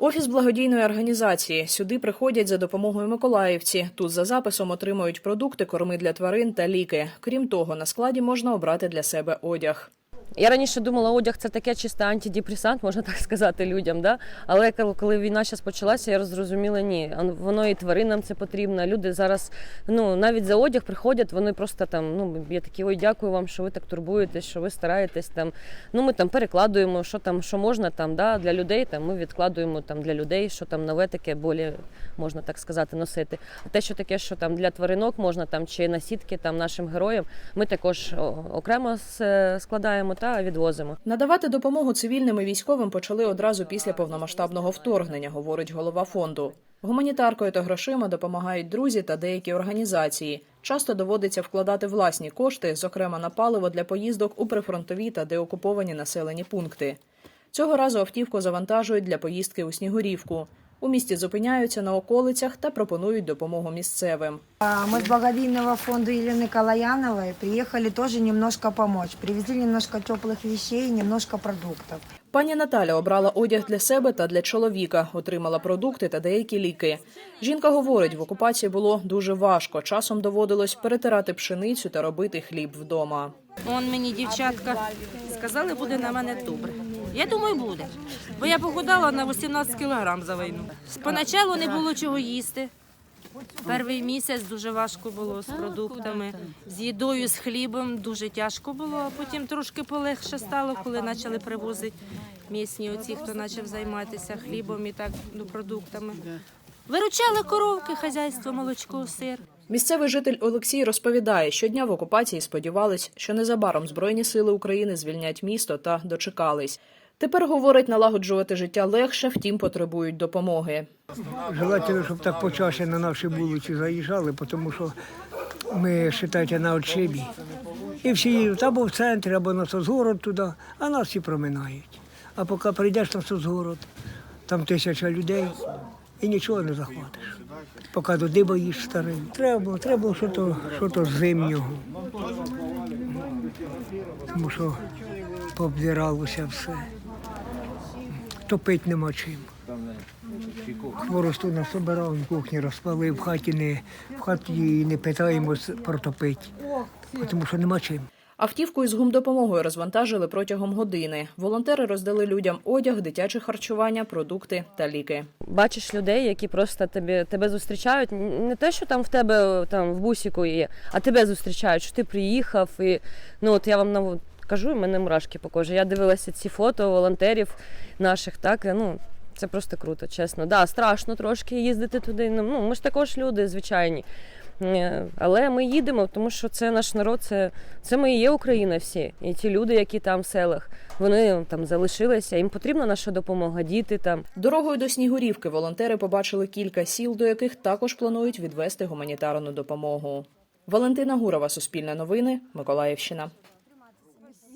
Офіс благодійної організації. Сюди приходять за допомогою миколаївці. Тут за записом отримують продукти, корми для тварин та ліки. Крім того, на складі можна обрати для себе одяг. Я раніше думала, одяг це таке чисто антидепресант, можна так сказати людям. Да? Але коли- війна зараз почалася, я зрозуміла, ні, воно і тваринам це потрібно. Люди зараз ну навіть за одяг приходять, вони просто там. Ну я такі, ой, дякую вам, що ви так турбуєтесь, що ви стараєтесь там. Ну ми там перекладуємо, що там, що можна там, да, для людей. Там ми відкладуємо там для людей, що там нове таке болі, можна так сказати, носити. А те, що таке, що там для тваринок можна там чи насідки там нашим героям, ми також окремо складаємо та відвозимо. Надавати допомогу цивільним і військовим почали одразу після повномасштабного вторгнення, говорить голова фонду. Гуманітаркою та грошима допомагають друзі та деякі організації. Часто доводиться вкладати власні кошти, зокрема на паливо для поїздок у прифронтові та деокуповані населені пункти. Цього разу автівку завантажують для поїздки у Снігурівку. У місті зупиняються на околицях та пропонують допомогу місцевим. А, Мы с благовейного фонда Елены Калаяновой приехали тоже немножко помочь. Привезли немножко теплых вещей, немножко продуктов. Пані Наталя обрала одяг для себе та для чоловіка, отримала продукти та деякі ліки. Жінка говорить, в окупації було дуже важко. Часом доводилось перетирати пшеницю та робити хліб вдома. Он мені дівчатка сказали, буде на мене добре. Я думаю, буде. Бо я похудала на 18 кілограм за війну. Спочатку не було чого їсти. Перший місяць дуже важко було з продуктами, з їдою, з хлібом дуже тяжко було, а потім трошки полегше стало, коли почали привозити місні оці, хто почав займатися хлібом і так ну, продуктами. Виручали коровки, хазяйство, молочко, сир. Місцевий житель Олексій розповідає, щодня в окупації сподівались, що незабаром Збройні сили України звільнять місто та дочекались. Тепер говорить, налагоджувати життя легше, втім потребують допомоги. Желательно, щоб так почаще на наші вулиці заїжджали, тому що ми, вважайте, на отшибі. І всі їдуть або в центрі, або на соцгород туди, а нас всі проминають. А поки прийдеш на соцгород, там тисяча людей і нічого не захватиш. Поки туди боїш старий. Треба, треба щось, щось зимнього. Тому що пообдиралося все. Топить нема чим. Хворосту насобирав, в кухні розпалив, в хаті не, в хаті не питаємось протопити, тому що нема чим. Автівку із гумдопомогою розвантажили протягом години. Волонтери роздали людям одяг, дитяче харчування, продукти та ліки. Бачиш людей, які просто тебе, тебе зустрічають. Не те, що там в тебе там в бусіку є, а тебе зустрічають, що ти приїхав. І ну от я вам кажу, і мене мурашки по кожі. Я дивилася ці фото волонтерів наших, так ну. Це просто круто, чесно. Да, страшно трошки їздити туди. Ну, ми ж також люди звичайні. Е, Але ми їдемо, тому що це наш народ, це, це ми і є Україна всі. І ті люди, які там в селах, вони там залишилися. Їм потрібна наша допомога, діти там. Дорогою до Снігурівки волонтери побачили кілька сіл, до яких також планують відвести гуманітарну допомогу. Валентина Гурова, Суспільне новини, Миколаївщина.